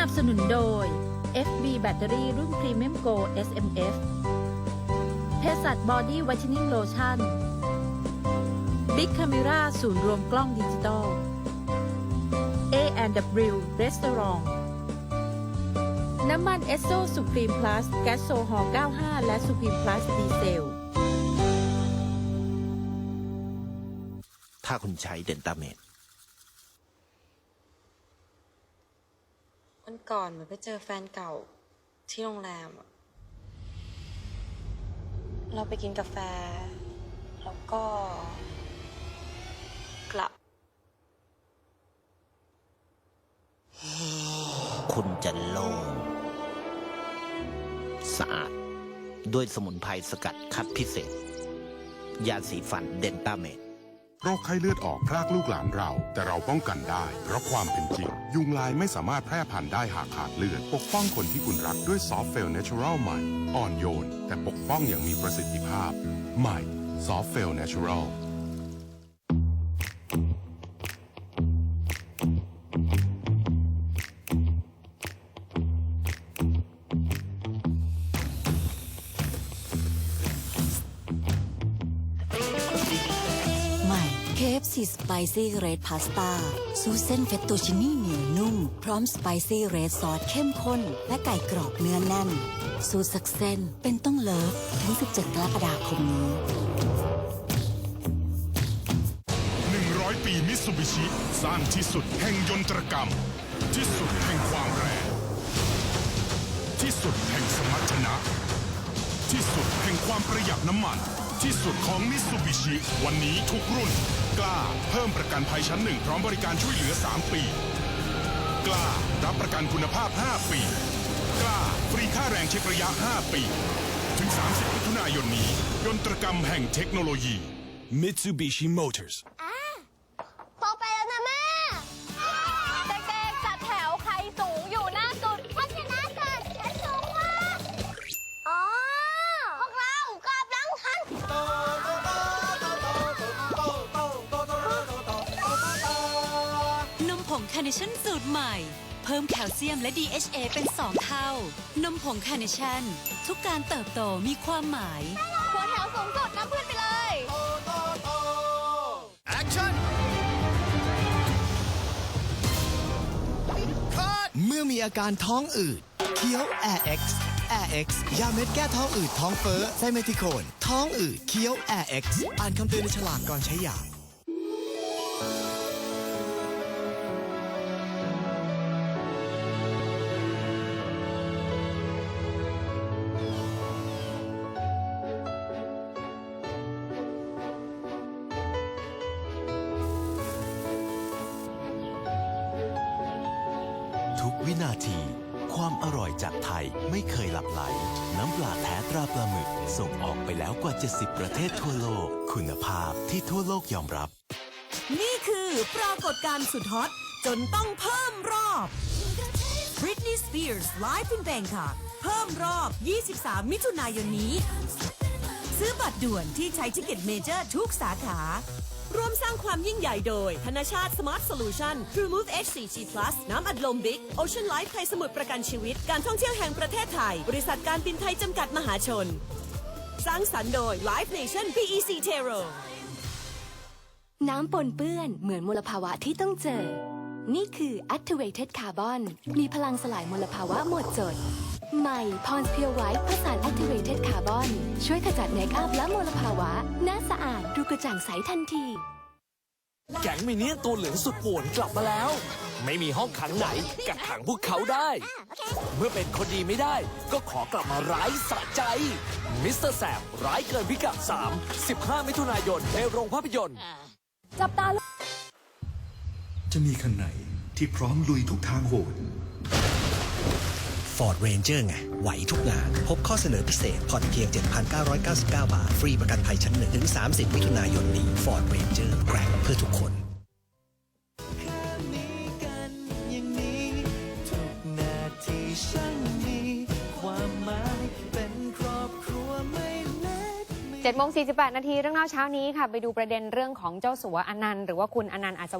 นับสนุนโดย FB แบตเตอรี่รุ่น Premium Go SMF เพสัตบอดี้ไวท์นิ่งโลชั่น Big Camera ศูนย์รวมกล้องดิจิตอล A&W Restaurant น้ำมันเอสโซสุพรีมพลัสแก๊สโซฮอล์95 และสุพรีมพลัสดีเซล ถ้าคุณใช้เดนตาเมด วัน ก่อนเหมือนไปเจอแฟนเก่าที่โรงแรมอะเราไปกินกาแฟ แล้วก็ กลับ คุณจะโล่งสะอาด ด้วยสมุนไพรสกัดคัดพิเศษ ยาสีฟันเดนต้าเมด โรคไข้เลือดออกพรากลูกหลานเรา แต่เราป้องกันได้ เพราะความเป็นจริง ยุงลายไม่สามารถแพร่พันธุ์ได้หากขาดเลือด ปกป้องคนที่คุณรักด้วยซอฟเฟลเนเชอรัลใหม่ อ่อนโยน แต่ปกป้องอย่างมีประสิทธิภาพ ใหม่ซอฟเฟลเนเชอรัล KFC Spicy Red Pasta ซูเส้นเฟตตูชินี่เหนียวนุ่ม พร้อม Spicy Red ซอสเข้มข้น และไก่กรอบเนื้อแน่น สูตรสักเส้นเป็นต้องเลิฟถึง 17 กรกฎาคมนี้ 100 ปีมิตซูบิชิสร้างที่สุดแห่งยนตรกรรม ที่สุดแห่งความแรง ที่สุดแห่งสมรรถนะ ที่สุดแห่งความประหยัดน้ำมัน ที่สุดของมิตซูบิชิ วันนี้ทุกรุ่น กล้าเพิ่มประกันภัยชั้นหนึ่งพร้อมบริการช่วยเหลือ 3 ปี กล้ารับประกันคุณภาพ 5 ปี กล้าฟรีค่าแรงเช็คระยะ 5 ปี ถึง 30มิถุนายนนี้ ยนตรกรรมแห่งเทคโนโลยี Mitsubishi Motors งคาร์เนชั่นสูตรใหม่ เพิ่มแคลเซียมและ DHA เป็น 2 เท่า นมผงคาร์เนชั่นทุกการเติบโตมีความหมาย หัวแถวสูงสุดนับเพื่อนไปเลย Action เมื่อมีอาการท้องอืดเคี้ยว Air X Air X ยาเม็ดแก้ท้องอืดท้องเฟ้อไซเมติโคน ท้องอืดเคี้ยว Air X อ่านคำเตือนในฉลากก่อนใช้ยา ทุกวินาที ความอร่อยจากไทยไม่เคยหลับไหล น้ำปลาแท้ตราปลาหมึก ส่งออกไปแล้วกว่า 70 ประเทศทั่วโลก คุณภาพที่ทั่วโลกยอมรับ นี่คือปรากฏการณ์สุดฮอต จนต้องเพิ่มรอบ Britney Spears Live in Bangkok เพิ่มรอบ 23 มิถุนายนนี้ ซื้อบัตรด่วนที่ใช้ทิเก็ตเมเจอร์ทุกสาขา ร่วมสร้างความยิ่งใหญ่โดย ธนชาติ Smart Solution True Move H4G Plus น้ำอัดลมบิ๊ก Ocean Life ไทยสมุทรประกันชีวิต การท่องเที่ยวแห่งประเทศไทย บริษัทการบินไทยจำกัดมหาชน สร้างสรรค์โดย Live Nation PEC Tero น้ำปนเปื้อนเหมือนมลภาวะที่ต้องเจอ นี่คือ Activated Carbon มีพลังสลายมลภาวะหมดจด ใหม่ Pond's Pure White ผสาน Activated Carbon ช่วยขจัดเมคอัพและมลภาวะ หน้าสะอาดดูกระจ่างใสทันที แก๊งมิเนียนตัวเหลืองสุดป่วนกลับมาแล้ว ไม่มีห้องขังไหนกักขังพวกเขาได้ เมื่อเป็นคนดีไม่ได้ ก็ขอกลับมาร้ายสะใจ มิสเตอร์แสบร้ายเกินพิกัด 3 15 มิถุนายนในโรงภาพยนตร์ จับตา จะมีคันไหนที่พร้อมลุยทุกทางโหด Ford Ranger ไง ไหวทุกงาน พบข้อเสนอพิเศษผ่อนเพียง 7,999 บาท ฟรีประกันภัยชั้นหนึ่งถึง 30 มิถุนายนนี้ Ford Ranger แกร่งเพื่อทุกคน7โมง48 นาทีเรื่องเล่าเช้านี้ค่ะ ไปดูประเด็นเรื่องของเจ้าสัวอนันต์หรือว่าคุณอนันต์อาจจะ